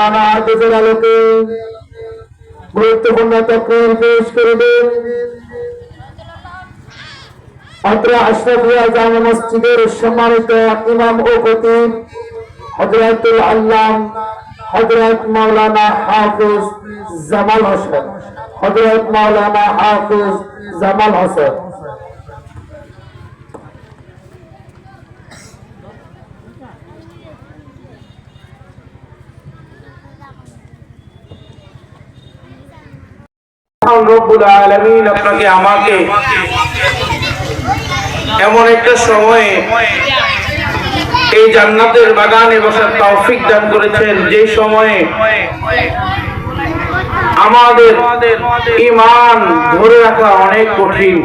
মাওলানা হাফিজের আলোকে গুরুত্বপূর্ণ তকরির পেশ করবেন অত্র আশরাফিয়া জামে মসজিদের সম্মানিত ইমাম ও খতিব হযরতুল আল্লাম হযরত মাওলানা হাফিজ জামাল হোসেন। মাওলানা হাফিজ জামাল হোসেন। রব্বুল আলামিন আপনাকে, আমাকে এমন একটা সময়ে এই জান্নাতের বাগানে বসার তৌফিক দান করেছেন, যে সময়ে আমাদের ইমান ধরে রাখা অনেক কঠিন।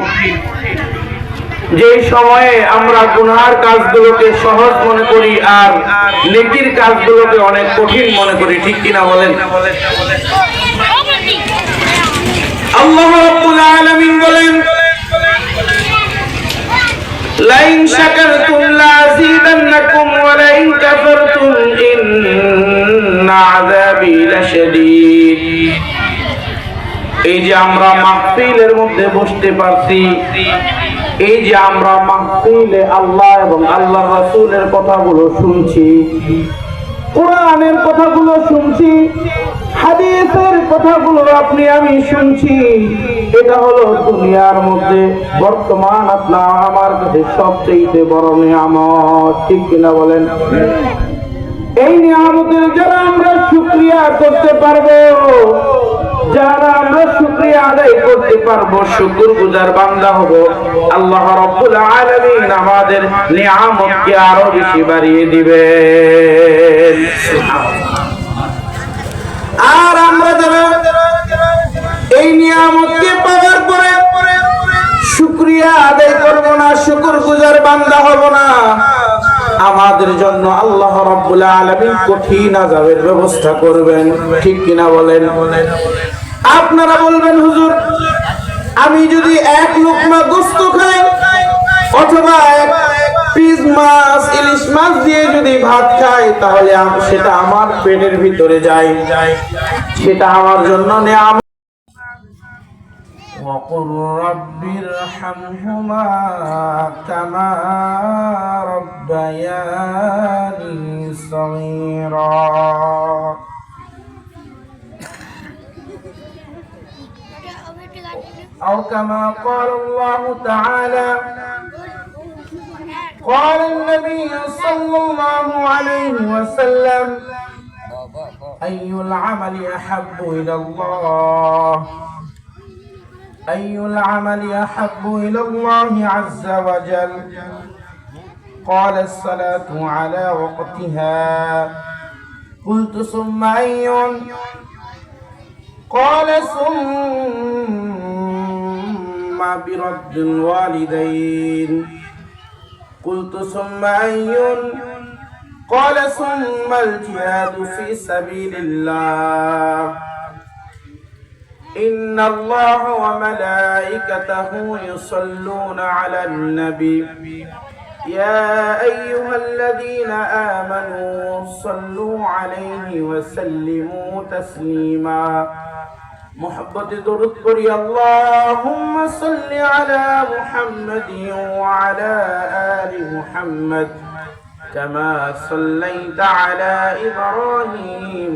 যে সময়ে আমরা গুনার কাজগুলোকে সহজ মনে করি আর নেকির কাজগুলোকে অনেক কঠিন মনে করি, ঠিক কিনা বলেন? আল্লাহ রাব্বুল আলামিন বলেন, লাইন শাকারতুম লাযিদান্নাকুম ওয়া লাইন কাফারতুম ইন্না আযাবি লাশাদীদ. এই যে আমরা মাহফিলের মধ্যে বসতে পারছি, এই যে আমরা মাহফিলে আল্লাহ এবং আল্লাহ রাসূলের কথাগুলো শুনছি, কোরআনের কথাগুলো শুনছি হাদিসের কথাগুলো আপনি, আমি শুনছি। এটা হলো দুনিয়ার মধ্যে বর্তমান আপনার আমার কাছে সবচেয়ে বড় নিয়ামত। ঠিক কিনা বলেন? এই নিয়ামতের যারা আমরা শুক্রিয়া করতে পারব। যারা আমরা শুক্রিয়া আদায় করতে পারব, শুকুর গুজার বান্দা হব। আল্লাহ রব্বুল আলামিন আমাদের নিয়ামতকে আরও বেশি বাড়িয়ে দিবেন। আর আমরা যারা জন্য আল্লাহ রাব্বুল আলামিন কঠিন আযাবের ব্যবস্থা করবেন। ঠিক কিনা বলেন? আপনারা বলবেন, হুজুর, আমি যদি এক লোকমা গোস্ত খাই অথবা এক পিস মাছ, ইলিশ মাছ দিয়ে যদি ভাত খাই, তাহলে সেটা আমার পেটের ভিতরে যায়। সেটা আমার জন্য নেয়াম وقل رب ارحمهما كما ربياني صغيرا. أو كما قال الله تعالى قال النبي صلى الله عليه وسلم أي العمل أحب إلى الله؟ أي العمل أحب إلى الله عز وجل؟ قال الصلاة على وقتها. قلت ثم أي؟ قال ثم برد الوالدين. قلت ثم أي؟ قال ثم الجهاد في سبيل الله. إن الله وملائكته يصلون على النبي. يا أيها الذين آمنوا صلوا عليه وسلموا تسليما. محبة درد قري اللهم صل على محمد وعلى آل محمد كما صليت على إبراهيم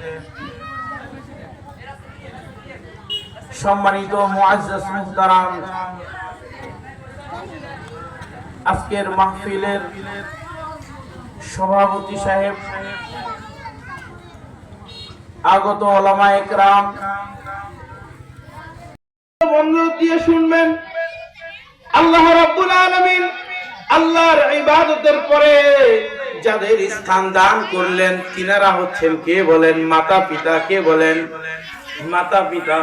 সম্মানিত আজকের মাহফিলের সভাপতি সাহেব, আগত ওলামা একরাম। দিয়ে শুনবেন, আল্লাহ রাব্বুল আল্লাহর ইবাদতের পরে যাদের স্থান দান করলেন তিনারা হচ্ছেন কে বলেন মাতা পিতা কে বলেন? মাতা পিতা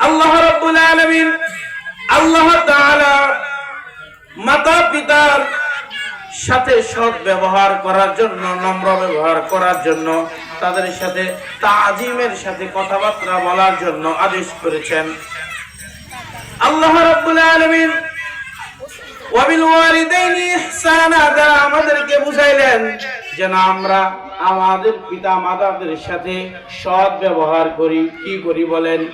আল্লাহ রাব্বুল আলামিন আল্লাহ তাআলা মাতা পিতার সাথে সৎ ব্যবহার করার জন্য, নম্র ব্যবহার করার জন্য, তাদের সাথে তাজিমের সাথে কথাবার্তা বলার জন্য আদেশ করেছেন। আল্লাহ রাব্বুল আলামিন ওয়াবিল ওয়ালিদাইনি ইহসানা আমাদেরকে বুঝাইলেন যেন আমরা আমাদের পিতা মাতাদের সাথে সৎ ব্যবহার করি। কি করি বলেন?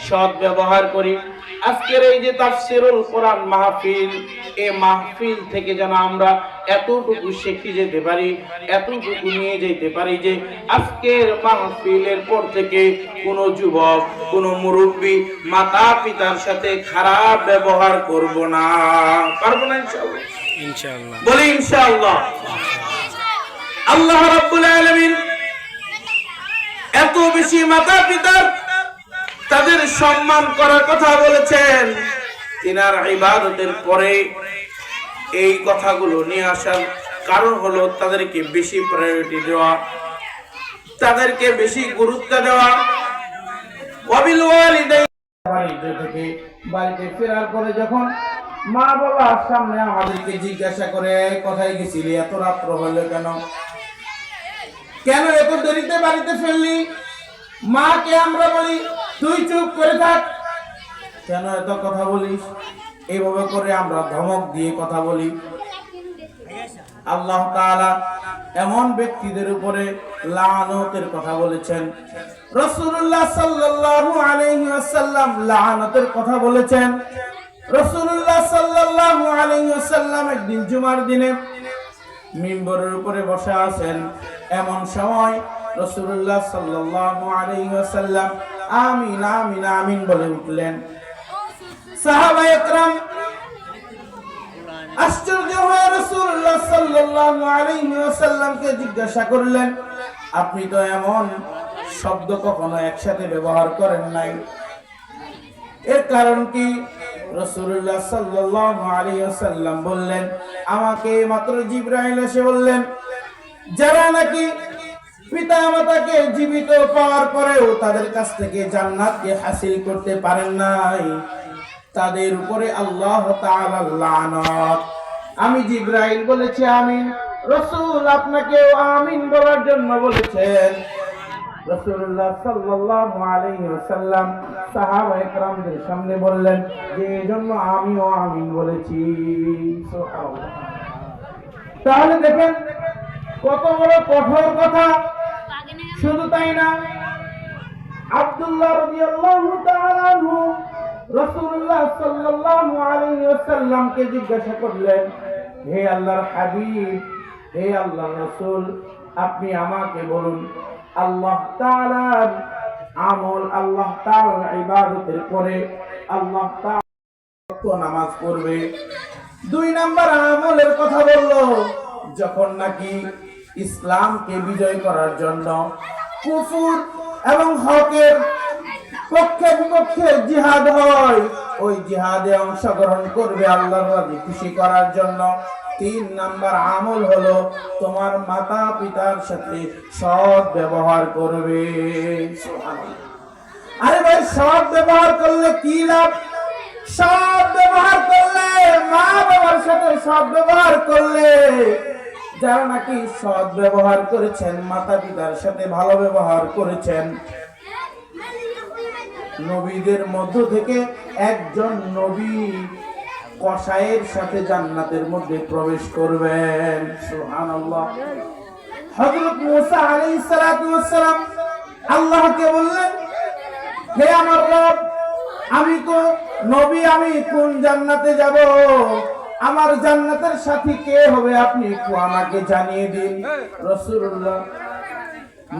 সৎ ব্যবহার করি। আজকের এই যে তাফসিরুল কোরআন মাহফিল এই মাহফিল থেকে যেন আমরা এতটুকু শিখে যেতে পারি এতটুকু নিয়ে যেতে পারি যে আজকের মাহফিলের পর থেকে কোনো যুবক কোনো মুরব্বী মাতা পিতার সাথে খারাপ ব্যবহার করব না। পারব না ইনশাআল্লাহ। বলি ইনশাআল্লাহ। আল্লাহ রাব্বুল আলামিন এত বেশি মাতা পিতার তাদের সম্মান করার কথা বলেছেন। তিনার ইবাদতের পরে এই কথাগুলো নিয়ে আসার কারণ হলো তাদেরকে বেশি প্রায়োরিটি দেওয়া, তাদেরকে বেশি গুরুত্ব দেওয়া। থেকে বাড়িতে ফেরার পরে যখন মা বাবার সামনে আমাদেরকে জিজ্ঞাসা করে কোথায় গেছিলি? এত রাত্র হলো কেন? কেন এত দেরিতে বাড়িতে ফেললি? মাকে আমরা বলি, তুই চুপ করে থাক। কেন এত কথা বলিস? এইভাবে করে আমরা ধমক দিয়ে কথা বলি। আল্লাহ তাআলা এমন ব্যক্তিদের উপরে লানতের কথা বলেছেন। রাসূলুল্লাহ সাল্লাল্লাহু আলাইহি ওয়াসাল্লাম লানতের কথা বলেছেন। রাসূলুল্লাহ সাল্লাল্লাহু আলাইহি ওয়াসাল্লাম একদিন জুমার দিনে মিম্বরের উপরে বসে আছেন। এমন সময় রসুল্লাহ সাল্লাল্লাহু আলাইহি ওয়াসাল্লাম আমিন আমিন আমিন বলে উঠলেন। সাহাবা একরাম, আশ্চর্য হয়ে রাসূলুল্লাহ সাল্লাল্লাহু আলাইহি জিজ্ঞাসা করলেন, আপনি তো এমন শব্দ কখনো একসাথে ব্যবহার করেন নাই? এর কারণ কি? রাসূলুল্লাহ সাল্লাল্লাহু আলাইহি ওয়াসাল্লাম বললেন, আমাকে মাত্র জিবরাইল এসে বললেন, যারা নাকি পিতা মাতাকে জীবিত পাওয়ার পরেও তাদের কাছ থেকে জান্নাতকে হাসিল করতে পারেন নাই, তাদের উপরে আল্লাহ লানত। আমি জিব্রাইল বলেছি, আমিন। রসুল আপনাকেও আমিন বলার জন্য বলেছেন। সামনে বললেন, যে এজন্য আমিও আমিন বলেছি। তাহলে দেখেন, কত বড় কঠোর কথা। শুধু তাই না, আব্দুল্লাহ রাদিয়াল্লাহু তাআলা আনহু রাসূলুল্লাহ সাল্লাল্লাহু আলাইহি ওয়াসাল্লামকে জিজ্ঞাসা করলেন, হে আল্লাহর হাবিব হে আল্লাহ রাসূল, আপনি আমাকে বলুন, আল্লাহ আমল, আল্লাহ তাআলার ইবাদতের পরে আল্লাহ নামাজ পড়বে? দুই নাম্বার আমলের কথা বলল, যখন নাকি ইসলামকে বিজয় করার জন্য কুফুর এবং হকের পক্ষে বিপক্ষে জিহাদ হয়, ওই জিহাদে অংশগ্রহণ করবে আল্লাহর রাজি খুশি করার জন্য। তিন নাম্বার আমল হলো তোমার মাতা পিতার সাথে সৎ ব্যবহার করবে। আরে ভাই, সৎ ব্যবহার করলে কি লাভ? সৎ ব্যবহার করলে মা বাবার সাথে সৎ ব্যবহার করলে যারা নাকি সৎ ব্যবহার করেছেন মাতা পিতার সাথে ভালো ব্যবহার করেছেন, নবীদের মধ্য থেকে একজন নবী কসাইয়ের সাথে জান্নাতের মধ্যে প্রবেশ করবেন। সুবহানাল্লাহ। হযরত মুসা আলাইহিস সালাতু সালাম আল্লাহকে বললেন, হে আমার রব, আমি তো নবী, আমি কোন জান্নাতে যাব? আমার জান্নাতের সাথী কে হবে আপনি একটু আমাকে জানিয়ে দিন। রাসূলুল্লাহ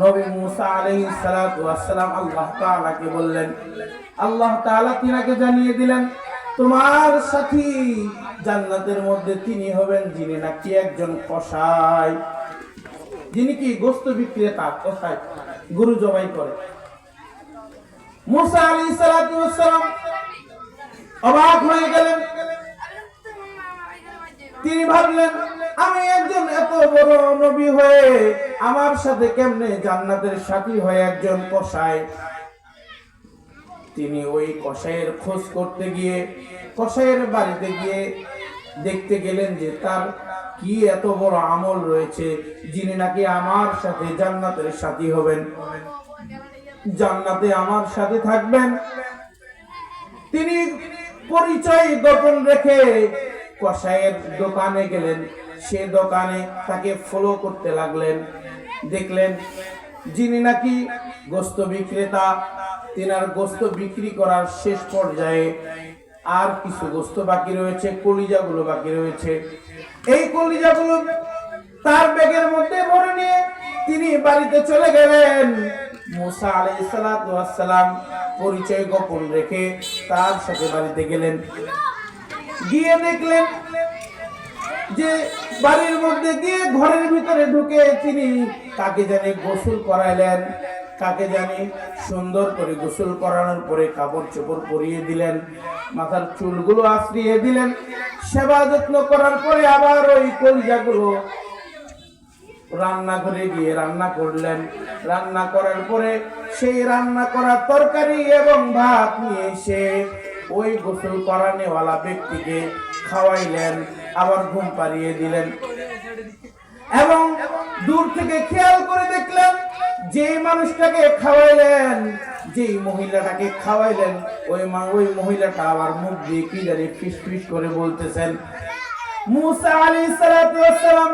নবী মুসা সালাতু সালাম আল্লাহ তাআলাকে বললেন, আল্লাহ তাআলা তিনাকে জানিয়ে দিলেন তোমার সাথী জান্নাতের মধ্যে তিনি হবেন যিনি নাকি একজন কসাই। যিনি কি গোস্ত বিক্রেতা কসাই গরু জবাই করে। মুসা ওয়াস সালাম অবাক হয়ে গেলেন। তিনি ভাবলেন, আমি একজন এত বড় নবী হয়ে আমার সাথে কেমনে জান্নাতের সাথী হয়ে একজন কসাই? তিনি ওই কসাইয়ের খোঁজ করতে গিয়ে, কসাইয়ের বাড়িতে গিয়ে দেখতে গেলেন যে তার কি এত বড় আমল রয়েছে, যিনি নাকি আমার সাথে জান্নাতের সাথী হবেন। জান্নাতে আমার সাথে থাকবেন। তিনি পরিচয় গোপন রেখে কসাইয়ের দোকানে গেলেন। সে দোকানে তাকে ফলো করতে লাগলেন। দেখলেন যিনি নাকি গোস্ত বিক্রেতা তিনার গোস্ত বিক্রি করার শেষ পর্যায়ে আর কিছু গোস্ত বাকি রয়েছে, কলিজাগুলো বাকি রয়েছে। এই কলিজাগুলো তার ব্যাগের মধ্যে ভরে নিয়ে তিনি বাড়িতে চলে গেলেন। মুসা আলাইহিস সালাতু ওয়াস সালাম পরিচয় গোপন রেখে তার সাথে বাড়িতে গেলেন। গিয়ে দেখলেন যে বাড়ির মধ্যে গিয়ে ঘরের ভিতরে ঢুকে তিনি কাকে জানি গোসল করাইলেন। কাকে জানি সুন্দর করে গোসল করানোর পরে কাপড় চোপড় পরিয়ে দিলেন, মাথার চুলগুলো আশ্রিয়ে দিলেন। সেবা যত্ন করার পরে আবার ওই কলিজাগুলো রান্নাঘরে গিয়ে রান্না করলেন। রান্না করার পরে সেই রান্না করা তরকারি এবং ভাত নিয়ে এসে ওই গোসল করানেওয়ালা ব্যক্তিকে খাওয়াইলেন, আবার ঘুম পাড়িয়ে দিলেন। এবং দূর থেকে খেয়াল করে দেখলেন যে মানুষটাকে খাওয়াইলেন, যেই মহিলাটাকে খাওয়াইলেন, ওই ওই মহিলাটা আবার মুখ দিয়ে কি জানি ফিস ফিস করে বলতেছেন, মুসা আলী সালাম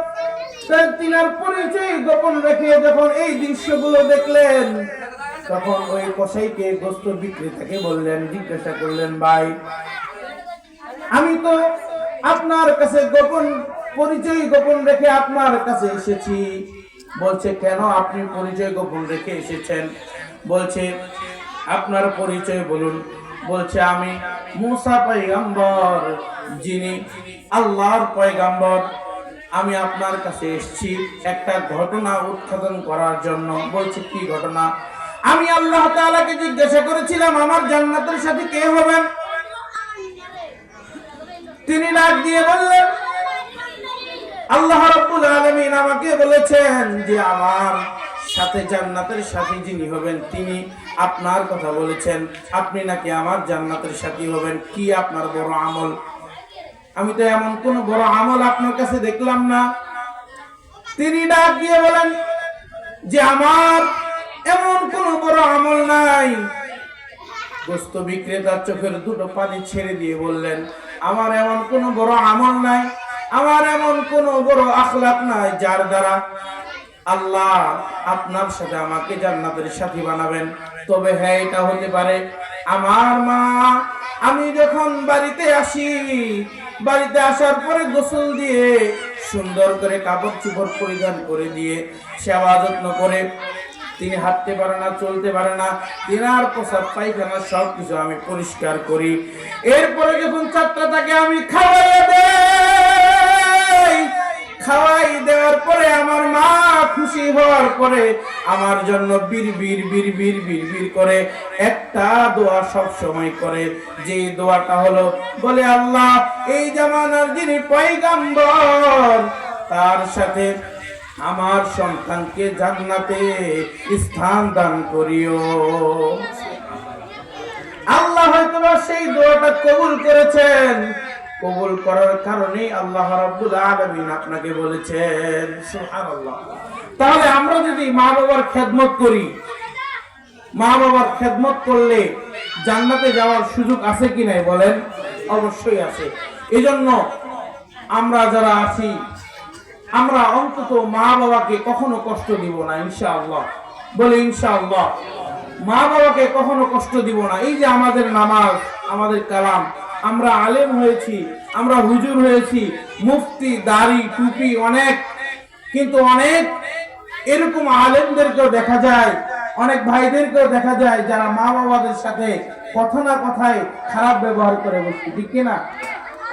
তিনার পরিচয় গোপন রেখে যখন এই দৃশ্যগুলো দেখলেন, তখন ওই কসাইকে গোস্ত বিক্রেতাকে বললেন, জিজ্ঞাসা করলেন, ভাই, আমি তো আপনার কাছে গোপন পরিচয় গোপন রেখে আপনার কাছে এসেছি। বলছে, কেন আপনি পরিচয় গোপন রেখে এসেছেন? বলছে, আপনার পরিচয় বলুন। বলছে, আমি মুসা পয়গাম্বর, যিনি আল্লাহর পয়গাম্বর। আমি আপনার কাছে এসেছি একটা ঘটনা উৎপাদন করার জন্য। বলছে, কি ঘটনা? আমি আল্লাহ তাআলাকে জিজ্ঞাসা করেছিলাম, আমার জান্নাতের সাথে কে হবেন? তিনি ডাক দিয়ে বললেন আল্লাহ রাব্বুল আলামিন আমাকে বলেছেন যে আমার সাথে জান্নাতের সাথী যিনি হবেন তিনি আপনার কথা বলেছেন। আপনি নাকি আমার জান্নাতের সাথী হবেন? কি আপনার বড় আমল? আমি তো এমন কোন বড় আমল আপনার কাছে দেখলাম না। তিনি ডাক দিয়ে বলেন যে আমার এমন কোন বড় আমল নাই। গোস্ত বিক্রেতার চোখের দুটো পানি ছেড়ে দিয়ে বললেন, আমার এমন কোনো বড় আমল নাই। আমার এমন কোনো বড় আখলাক নাই যার দ্বারা আল্লাহ আপনার সাথে আমাকে জান্নাতের সাথী বানাবেন। তবে হ্যাঁ এটা হতে পারে, আমার মা, আমি যখন বাড়িতে আসি, বাড়িতে আসার পরে গোসল দিয়ে সুন্দর করে কাপড় চোপড় পরিধান করে দিয়ে সেবা যত্ন করে, তিনি হাঁটতে পারে না, চলতে পারে না তিনার প্রসাদ পায়খানা সব কিছু আমি পরিষ্কার করি। এরপরে যখন তাকে আমি খাওয়াই দেই। খাওয়াই দেওয়ার পরে আমার মা খুশি হওয়ার পরে আমার জন্য বীর বীর বীর করে একটা দোয়া সব সময় করে। যে দোয়াটা হলো, বলে আল্লাহ, এই জামানার যিনি পয়গাম্বর, তার সাথে আমার সন্তানকে জান্নাতে স্থান দান করিও। আল্লাহ হয়তোবা সেই দোয়াটা কবুল করেছেন কবুল করার কারণে আল্লাহ রাব্বুল আলামিন আপনাকে বলেছেন, সুবহানাল্লাহ। তাহলে আমরা যদি মা বাবার খেদমত করি, মা বাবার খেদমত করলে জান্নাতে যাওয়ার সুযোগ আছে কি নাই বলেন? অবশ্যই আছে। এজন্য আমরা যারা আছি, আমরা অন্তত মা বাবাকে কখনো কষ্ট দিব না, ইনশাআল্লাহ। বলে ইনশাআল্লাহ। মা বাবাকে কখনো কষ্ট দিব না। এই যে আমাদের নামাজ, আমাদের কালাম আমরা আলেম হয়েছি, আমরা হুজুর হয়েছি, মুফতি, দাড়ি, টুপি অনেক, কিন্তু অনেক এরকম আলেমদেরকেও দেখা যায়, অনেক ভাইদেরকেও দেখা যায় যারা মা বাবাদের সাথে কথা না কথায় খারাপ ব্যবহার করে বসছে ঠিক কিনা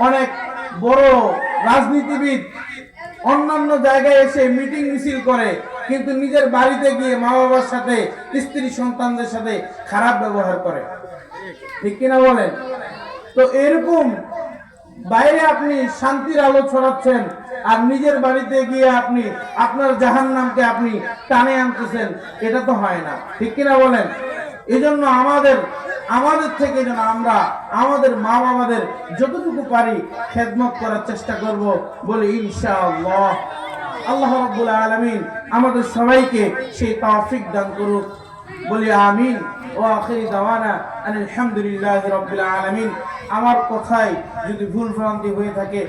অনেক বড় রাজনীতিবিদ অন্যান্য জায়গায় এসে মিটিং মিছিল করে, কিন্তু নিজের বাড়িতে গিয়ে মা বাবার সাথে, স্ত্রী সন্তানদের সাথে খারাপ ব্যবহার করে। ঠিক কিনা বলেন? তো এরকম বাইরে আপনি শান্তির আলো ছড়াচ্ছেন আর নিজের বাড়িতে গিয়ে আপনি আপনার জাহান নামকে আপনি টানে আনতেছেন, এটা তো হয় না। ঠিক কিনা বলেন? এজন্য আমাদের আমাদের থেকে যেন আমরা আমাদের মা বাবাদের যতটুকু পারি খেদমত করার চেষ্টা করব বলে ইনশাআল্লাহ। আল্লাহ রাব্বুল আলামিন আমাদের সবাইকে সেই তৌফিক দান করুক। বলি আমিন। ও আখিরি দাওয়ানা আলহামদুলিল্লাহ রবিল আলমিন। আমার কথায় যদি ভুল ভ্রান্তি হয়ে থাকে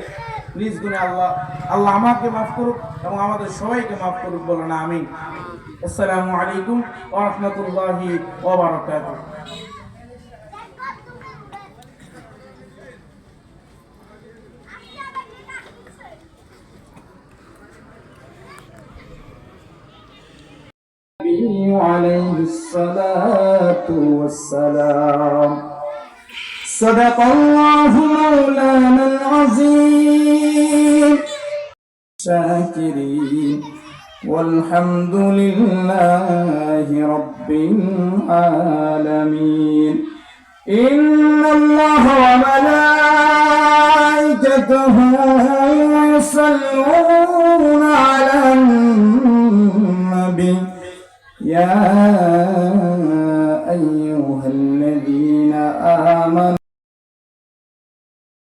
প্লিজ গুনে আল্লাহ আল্লাহ আমাকে মাফ করুক এবং আমাদের সবাইকে মাফ করুক, বলো না, আমিন। আসসালামু আলাইকুম ওরহমতুল্লাহি রাহমাতুল্লাহি عليه الصلاة والسلام. صدق الله مولانا العظيم. شاكرين. والحمد لله رب العالمين. إن الله وملائكته يصلون على النبي يا أيها الذين آمنوا